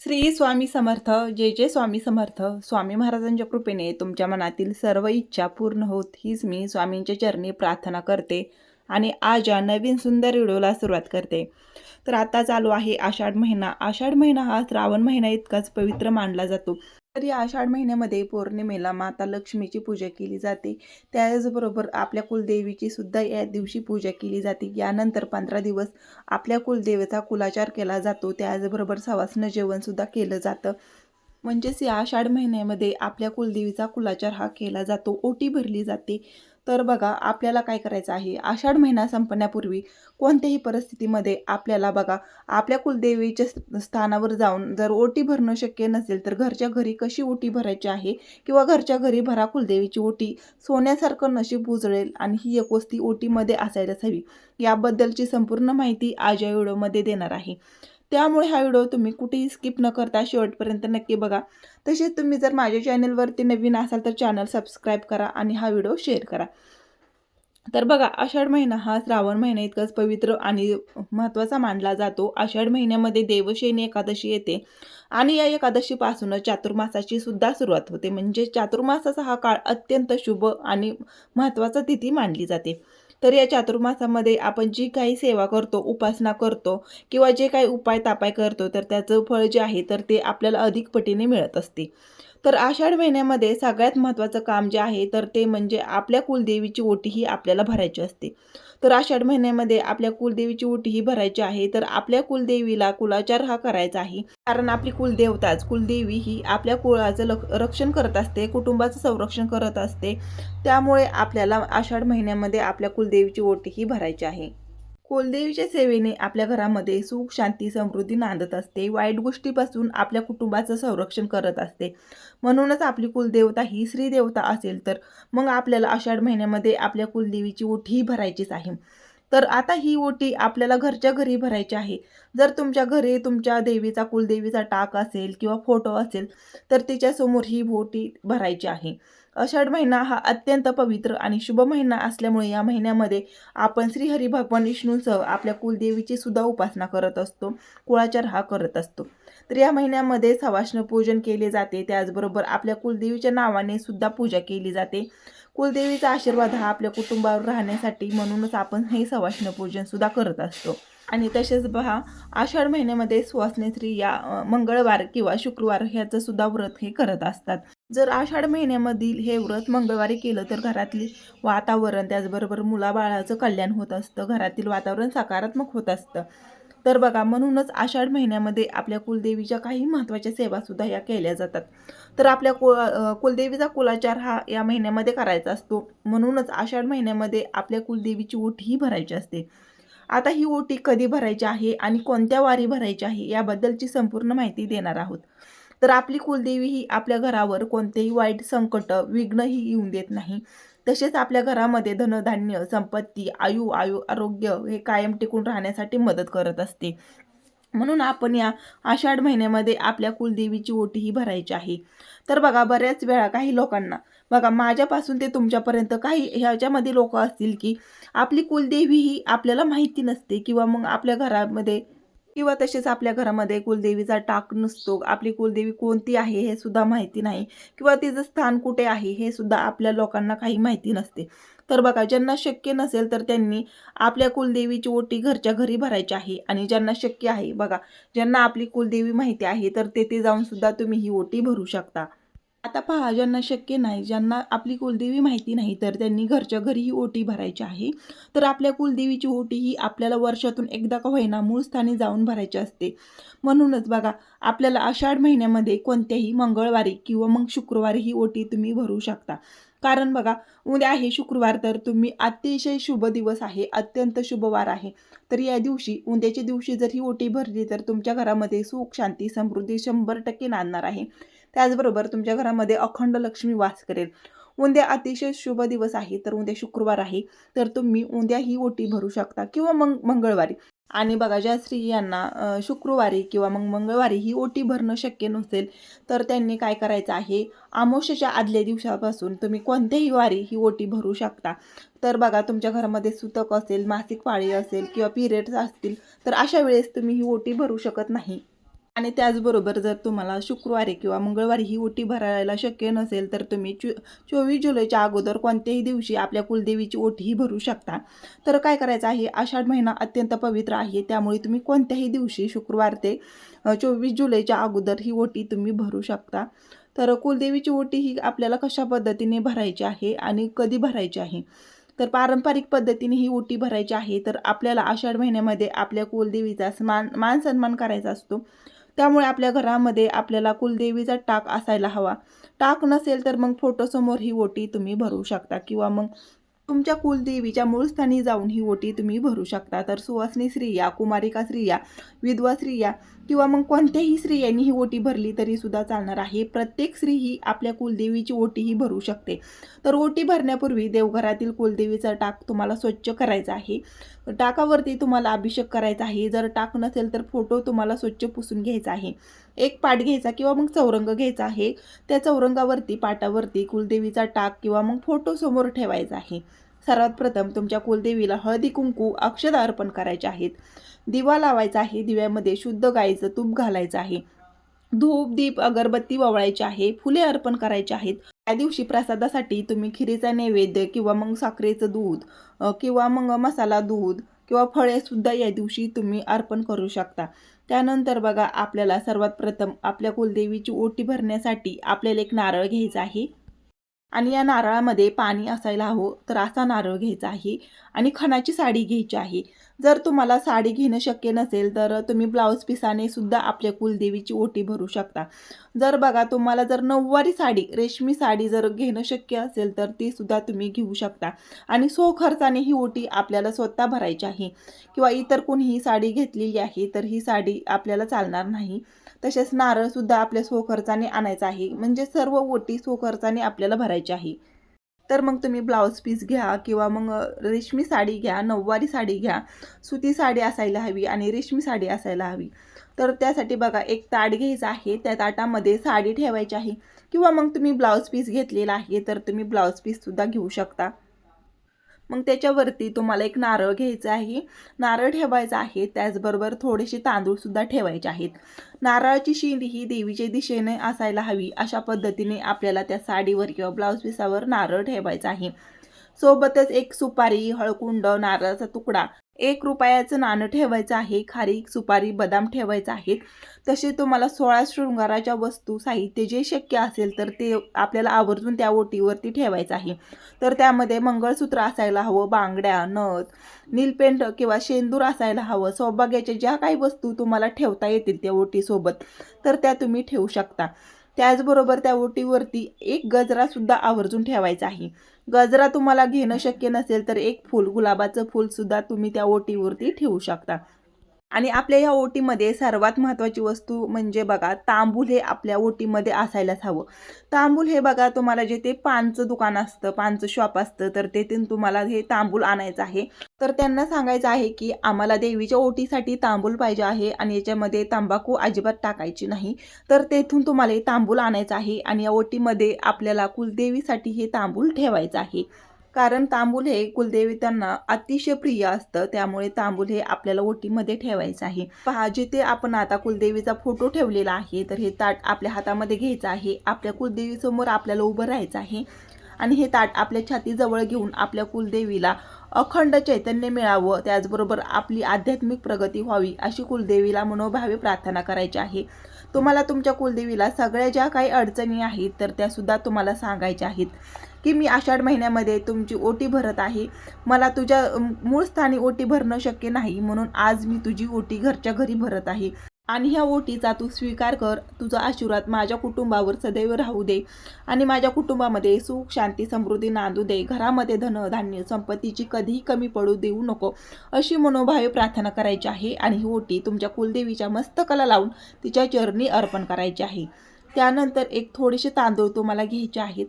श्री स्वामी समर्थ जे जे स्वामी समर्थ. स्वामी महाराजांच्या कृपेने तुमच्या मनातील सर्व इच्छा पूर्ण होत हीच मी स्वामींच्या चरणी प्रार्थना करते आणि आज या नवीन सुंदर व्हिडिओला सुरुवात करते. तर आता चालू आहे आषाढ महिना. आषाढ महिना हा श्रावण महिना इतकाच पवित्र मानला जातो. तर या आषाढ महिन्यामध्ये पौर्णिमेला माता लक्ष्मीची पूजा केली जाते. त्याचबरोबर आपल्या कुलदेवीची सुद्धा या दिवशी पूजा केली जाते. यानंतर पंधरा दिवस आपल्या कुलदेवीचा कुलाचार केला जातो. त्याचबरोबर सवासनं जेवणसुद्धा केलं जातं. म्हणजेच या आषाढ महिन्यामध्ये आपल्या कुलदेवीचा कुलाचार हा केला जातो. ओटी भरली जाते. तर बघा आपल्याला काय करायचं आहे? आषाढ महिना संपण्यापूर्वी कोणत्याही परिस्थितीमध्ये आपल्याला बघा आपल्या कुलदेवीच्या स्थानावर जाऊन जर ओटी भरणं शक्य नसेल तर घरच्या घरी कशी ओटी भरायची आहे? किंवा घरच्या घरी भरा कुलदेवीची ओटी. सोन्यासारखं नशीब उजळेल आणि ही एक वस्ती ओटीमध्ये असायलाच हवी. याबद्दलची संपूर्ण माहिती आज या व्हिडिओमध्ये देणार आहे. त्यामुळे हा व्हिडिओ तुम्ही कुठेही स्किप न करता शेवटपर्यंत नक्की बघा. तसेच तुम्ही जर माझ्या चॅनलवरती नवीन असाल तर चॅनल सबस्क्राईब करा आणि हा व्हिडिओ शेअर करा. तर बघा आषाढ महिना हा श्रावण महिना इतकाच पवित्र आणि महत्त्वाचा मानला जातो. आषाढ महिन्यामध्ये देवशयनी एकादशी येते आणि या एकादशीपासूनच चातुर्मासाची सुद्धा सुरुवात होते. म्हणजे चातुर्मासाचा हा काळ अत्यंत शुभ आणि महत्त्वाचा तिथी मानली जाते. तर या चातुर्मासामध्ये आपण जी काही सेवा करतो उपासना करतो किंवा जे काही उपाय तापाय करतो तर त्याचं फळ जे आहे तर ते आपल्याला अधिक पटीने मिळत असते. तर आषाढ महिन्यामध्ये सगळ्यात महत्त्वाचं काम जे आहे तर ते म्हणजे आपल्या कुलदेवीची ओटी ही आपल्याला भरायची असते. तर आषाढ महिन्यामध्ये आपल्या कुलदेवीची ओटी ही भरायची आहे तर आपल्या कुलदेवीला कुलाचार हा करायचा आहे. कारण आपली कुलदेवताच कुलदेवी ही आपल्या कुळाचं रक्षण करत असते कुटुंबाचं संरक्षण करत असते. त्यामुळे आपल्याला आषाढ महिन्यामध्ये आपल्या कुलदेवीची ओटी ही भरायची आहे. कुलदेवीच्या सेवेने आपल्या घरामध्ये सुख शांती समृद्धी नांदत असते. वाईट गोष्टीपासून आपल्या कुटुंबाचं संरक्षण करत असते. म्हणूनच आपली कुलदेवता ही श्रीदेवता असेल तर मग आपल्याला आषाढ महिन्यामध्ये आपल्या कुलदेवीची ओटी भरायचीच आहे. तर आता ही ओटी आपल्याला घरच्या घरी भरायची आहे. जर तुमच्या घरी तुमच्या देवीचा कुलदेवीचा टाक असेल किंवा फोटो असेल तर तिच्यासमोर ही ओटी भरायची आहे. आषाढ महिना हा अत्यंत पवित्र आणि शुभ महिना असल्यामुळे या महिन्यामध्ये आपण श्रीहरी भगवान विष्णूसह आपल्या कुलदेवीची सुद्धा उपासना करत असतो कुळाचार हा करत असतो. तर या महिन्यामध्ये सवाष्ण पूजन केले जाते. त्याचबरोबर आपल्या कुलदेवीच्या नावाने सुद्धा पूजा केली जाते. कुलदेवीचा आशीर्वाद हा आपल्या कुटुंबावर राहण्यासाठी म्हणूनच आपण हे सवाष्ण पूजन सुद्धा करत असतो. आणि तसेच पहा आषाढ महिन्यामध्ये सुवासने या मंगळवार किंवा शुक्रवार ह्याचं सुद्धा व्रत हे करत असतात. जर आषाढ महिन्यामधील हे व्रत मंगळवारी केलं तर घरातली वातावरण त्याचबरोबर मुलाबाळाचं कल्याण होत असतं. घरातील वातावरण सकारात्मक होत असतं. तर बघा म्हणूनच आषाढ महिन्यामध्ये आपल्या कुलदेवीच्या काही महत्त्वाच्या सेवासुद्धा या केल्या जातात. तर आपल्या कुळ कुलदेवीचा कुलाचार हा या महिन्यामध्ये करायचा असतो. म्हणूनच आषाढ महिन्यामध्ये आपल्या कुलदेवीची ओटीही भरायची असते. आता ही ओटी कधी भरायची आहे आणि कोणत्या वारी भरायची आहे याबद्दलची संपूर्ण माहिती देणार आहोत. तर आपली कुलदेवी ही आपल्या घरावर कोणतेही वाईट संकट विघ्नही येऊन देत नाही. तसेच आपल्या घरामध्ये धनधान्य संपत्ती आयु आयु आरोग्य हे कायम टिकून राहण्यासाठी मदत करत असते. म्हणून आपण या आषाढ महिन्यामध्ये आपल्या कुलदेवीची ओटी ही भरायची आहे. तर बघा बऱ्याच वेळा काही लोकांना बघा माझ्यापासून ते तुमच्यापर्यंत काही ह्याच्यामध्ये लोक असतील की आपली कुलदेवी ही आपल्याला माहिती नसते किंवा मग आपल्या घरामध्ये किंवा तसेच आपल्या घरामध्ये कुलदेवीचा टाक नसतो आपली कुलदेवी कोणती आहे हे सुद्धा माहिती नाही किंवा तिचं स्थान कुठे आहे हे सुद्धा आपल्या लोकांना काही माहिती नसते. तर बघा ज्यांना शक्य नसेल तर त्यांनी आपल्या कुलदेवीची ओटी घरच्या घरी भरायची आहे आणि ज्यांना शक्य आहे बघा ज्यांना आपली कुलदेवी माहिती आहे तर तेथे जाऊन सुद्धा तुम्ही ही ओटी भरू शकता. आता पहा ज्यांना शक्य नाही ज्यांना आपली कुलदेवी माहिती नाही तर त्यांनी घरच्या घरी ही ओटी भरायची आहे. तर आपल्या कुलदेवीची ओटी ही आपल्याला वर्षातून एकदा का होईना मूळ स्थानी जाऊन भरायची असते. म्हणूनच बघा आपल्याला आषाढ महिन्यामध्ये कोणत्याही मंगळवारी किंवा मग शुक्रवारी ही ओटी तुम्ही भरू शकता. कारण बघा उद्या आहे शुक्रवार तर तुम्ही अतिशय शुभ दिवस आहे अत्यंत शुभवार आहे. तर या दिवशी उद्याच्या दिवशी जर ही ओटी भरली तर तुमच्या घरामध्ये सुख शांती समृद्धी शंभर टक्के नांदणार आहे. त्याचबरोबर तुमच्या घरामध्ये अखंड लक्ष्मी वास करेल. उद्या अतिशय शुभ दिवस आहे तर उद्या शुक्रवार आहे तर तुम्ही उद्या ही ओटी भरू शकता किंवा मग मंगळवारी. आणि बघा ज्या स्त्रियांना शुक्रवारी किंवा मग मंगळवारी ही ओटी भरणं शक्य नसेल तर त्यांनी काय करायचं आहे? आमोशाच्या आदल्या दिवसापासून तुम्ही कोणत्याही वारी ही ओटी भरू शकता. तर बघा तुमच्या घरामध्ये सुतक असेल मासिक पाळी असेल किंवा पिरियड्स असतील तर अशा वेळेस तुम्ही ही ओटी भरू शकत नाही. आणि त्याचबरोबर जर तुम्हाला शुक्रवारी किंवा मंगळवारी ही ओटी भरायला शक्य नसेल तर तुम्ही चो चोवीस जुलैच्या अगोदर कोणत्याही दिवशी आपल्या कुलदेवीची ओटीही भरू शकता. तर काय करायचं आहे आषाढ महिना अत्यंत पवित्र आहे त्यामुळे तुम्ही कोणत्याही दिवशी शुक्रवार ते चोवीस जुलैच्या अगोदर ही ओटी तुम्ही भरू शकता. तर कुलदेवीची ओटी ही आपल्याला कशा पद्धतीने भरायची आहे आणि कधी भरायची आहे? तर पारंपरिक पद्धतीने ही ओटी भरायची आहे तर आपल्याला आषाढ महिन्यामध्ये आपल्या कुलदेवीचा मान मान सन्मान करायचा असतो. त्यामुळे आपल्या घरामध्ये आपल्याला कुलदेवीचा टाक असायला हवा. टाक नसेल तर मग फोटोसमोर ही ओटी तुम्ही भरू शकता किंवा मग तुमच्या कुलदेवीच्या मूळ स्थानी जाऊन ही ओटी तुम्ही भरू शकता. तर सुवासनी स्त्रिया कुमारिका स्त्रिया विधवा स्त्रिया किंवा मग कोणत्याही स्त्रियांनी ही ओटी भरली तरी सुद्धा चालणार आहे. प्रत्येक स्त्री ही आपल्या कुलदेवीची ओटीही भरू शकते. तर ओटी भरण्यापूर्वी देवघरातील कुलदेवीचा टाक तुम्हाला स्वच्छ करायचा आहे. टाकावरती तुम्हाला अभिषेक करायचा आहे. जर टाक नसेल तर फोटो तुम्हाला स्वच्छ पुसून घ्यायचा आहे. एक पाट घ्यायचा किंवा मग चौरंग घ्यायचा आहे. त्या चौरंगावरती पाटावरती कुलदेवीचा टाक किंवा मग फोटो समोर ठेवायचा आहे. सर्वात प्रथम तुमच्या कुलदेवीला हळदी कुंकू अक्षदा अर्पण करायचे आहेत. दिवा लावायचा आहे. दिव्यामध्ये शुद्ध गायीचं तूप घालायचं आहे. धूप दीप अगरबत्ती ववळायची आहे. फुले अर्पण करायचे आहेत. त्या दिवशी प्रसादासाठी तुम्ही खिरीचा नैवेद्य किंवा मग साखरेचं दूध किंवा मग मसाला दूध किंवा फळे सुद्धा या दिवशी तुम्ही अर्पण करू शकता. त्यानंतर बघा आपल्याला सर्वात प्रथम आपल्या कुलदेवीची ओटी भरण्यासाठी आपल्याला एक नारळ घ्यायचा आहे. आणि या नारळामध्ये पाणी असायला हवं तर असा नारळ घ्यायचा आहे आणि खणाची साडी घ्यायची आहे. जर तुम्हाला साडी घेणं शक्य नसेल तर तुम्ही ब्लाऊज पिसाने सुद्धा आपल्या कुलदेवीची ओटी भरू शकता. जर बघा तुम्हाला जर नऊवारी साडी रेशमी साडी जर घेणं शक्य असेल तर ती सुद्धा तुम्ही घेऊ शकता. आणि सो खर्चाने ही ओटी आपल्याला स्वतः भरायची आहे. किंवा इतर कोणीही साडी घेतलेली आहे तर ही साडी आपल्याला चालणार नाही. तसेच नारळसुद्धा आपल्या स्वखर्चाने आणायचा आहे. म्हणजे सर्व ओटी स्वखर्चाने आपल्याला भरायची आहे. तर मग तुम्ही ब्लाऊज पीस घ्या किंवा मग रेशमी साडी घ्या नऊवारी साडी घ्या सुती साडी असायला हवी आणि रेशमी साडी असायला हवी. तर त्यासाठी बघा एक ताट घ्यायचं आहे त्या ताटामध्ये साडी ठेवायची आहे किंवा मग तुम्ही ब्लाऊज पीस घेतलेला आहे तर तुम्ही ब्लाऊज पीससुद्धा घेऊ शकता. मग त्याच्यावरती तुम्हाला एक नारळ घ्यायचं आहे. नारळ ठेवायचा आहे. त्याचबरोबर थोडेसे तांदूळसुद्धा ठेवायचे आहेत. नारळाची शेंडी ही देवीच्या दिशेने असायला हवी. अशा पद्धतीने आपल्याला त्या साडीवर किंवा ब्लाऊज पिसावर नारळ ठेवायचा आहे. सोबतच एक सुपारी हळकुंड नारळाचा तुकडा एक रुपयाचं नाणं ठेवायचं आहे खारीक सुपारी बदाम ठेवायचं आहे तसे तुम्हाला सोळा शृंगाराच्या वस्तू साहित्य जे शक्य असेल तर ते आपल्याला आवर्जून त्या ओटीवरती ठेवायचं आहे. तर त्यामध्ये मंगळसूत्र असायला हवं बांगड्या नथ नीलपेंट किंवा शेंदूर असायला हवं. सौभाग्याच्या ज्या काही वस्तू तुम्हाला ठेवता येतील त्या ओटीसोबत तर त्या तुम्ही ठेवू शकता. त्याचबरोबर त्या ओटीवरती एक गजरासुद्धा आवर्जून ठेवायचा आहे. गजरा तुम्हाला घेणं शक्य नसेल तर एक फूल गुलाबाचं फूलसुद्धा तुम्ही त्या ओटीवरती ठेवू शकता. आणि आपल्या या ओटीमध्ये सर्वात महत्त्वाची वस्तू म्हणजे बघा तांबूल हे आपल्या ओटीमध्ये असायलाच हवं. तांबूल हे बघा तुम्हाला जे ते पानचं दुकान असतं पानचं शॉप असतं तर तेथून तुम्हाला हे तांबूल आणायचं आहे. तर त्यांना सांगायचं आहे की आम्हाला देवीच्या ओटीसाठी तांबूल पाहिजे आहे आणि याच्यामध्ये तंबाखू अजिबात टाकायची नाही. तर तेथून तुम्हाला हे तांबूल आणायचं आहे आणि या ओटीमध्ये आपल्याला कुलदेवीसाठी हे तांबूल ठेवायचं आहे. कारण तांबूल हे कुलदेवी त्यांना अतिशय प्रिय असतं त्यामुळे तांबूल हे आपल्याला ओटीमध्ये ठेवायचं आहे. पहा जिथे आपण आता कुलदेवीचा फोटो ठेवलेला आहे तर हे ताट आपल्या हातामध्ये घ्यायचं आहे. आपल्या कुलदेवीसमोर आपल्याला उभं राहायचं आहे. आणि हे ताट आपल्या छातीजवळ घेऊन आपल्या कुलदेवीला अखंड चैतन्य मिळावं. त्याचबरोबर आपली आध्यात्मिक प्रगती व्हावी अशी कुलदेवीला मनोभावे प्रार्थना करायची आहे. तुम्हाला तुमच्या कुलदेवीला सगळ्या ज्या काही अडचणी आहेत तर त्यासुद्धा तुम्हाला सांगायच्या आहेत. की मी आषाढ महिन्यामध्ये तुमची ओटी भरत आहे. मला तुझ्या मूळ स्थानी ओटी भरणं शक्य नाही म्हणून आज मी तुझी ओटी घरच्या घरी भरत आहे. आणि ह्या ओटीचा तू स्वीकार कर तुझा आशीर्वाद माझ्या कुटुंबावर सदैव राहू दे आणि माझ्या कुटुंबामध्ये सुख शांती समृद्धी नांदू दे. घरामध्ये धन धान्य संपत्तीची कधीही कमी पडू देऊ नको. अशी मनोभावे प्रार्थना करायची आहे आणि ही ओटी तुमच्या कुलदेवीच्या मस्तकाला लावून तिच्या चरणी अर्पण करायची आहे. त्यानंतर एक थोडेसे तांदूळ तुम्हाला घ्यायचे आहेत.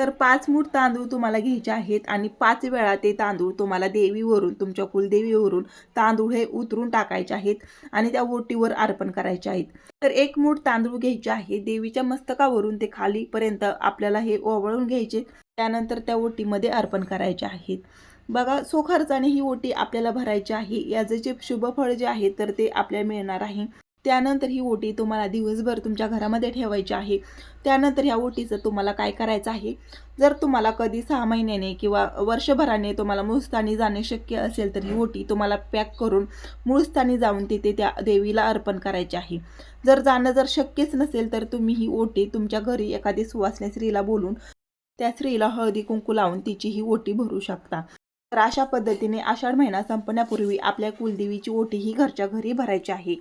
तर पाच मूठ तांदूळ तुम्हाला घ्यायचे आहेत आणि पाच वेळा ते तांदूळ तुम्हाला देवीवरून तुमच्या कुलदेवीवरून तांदूळ हे उतरून टाकायचे आहेत आणि त्या ओटीवर अर्पण करायचे आहेत. तर एक मूठ तांदूळ घ्यायचे आहे. देवीच्या मस्तकावरून ते खालीपर्यंत आपल्याला हे ओवळून घ्यायचे. त्यानंतर त्या ओटीमध्ये अर्पण करायचे आहेत. बघा सोखर्चाने ही ओटी आपल्याला भरायची आहे. याचे जे शुभफळ जे आहे तर ते आपल्याला मिळणार आहे. त्यानंतर ही ओटी तुम्हाला दिवसभर तुमच्या घरामध्ये ठेवायची आहे. त्यानंतर ह्या ओटीचं तुम्हाला काय करायचं आहे? जर तुम्हाला कधी सहा महिन्याने किंवा वर्षभराने तुम्हाला मूळस्थानी जाणे शक्य असेल तर ही ओटी तुम्हाला पॅक करून मूळस्थानी जाऊन तिथे त्या देवीला अर्पण करायची आहे. जर जाणं जर शक्यच नसेल तर तुम्ही ही ओटी तुमच्या घरी एखादी सुवासने स्त्रीला बोलून त्या स्त्रीला हळदी कुंकू लावून तिची ही ओटी भरू शकता. तर अशा पद्धतीने आषाढ महिना संपण्यापूर्वी आपल्या कुलदेवीची ओटी ही घरच्या घरी भरायची आहे.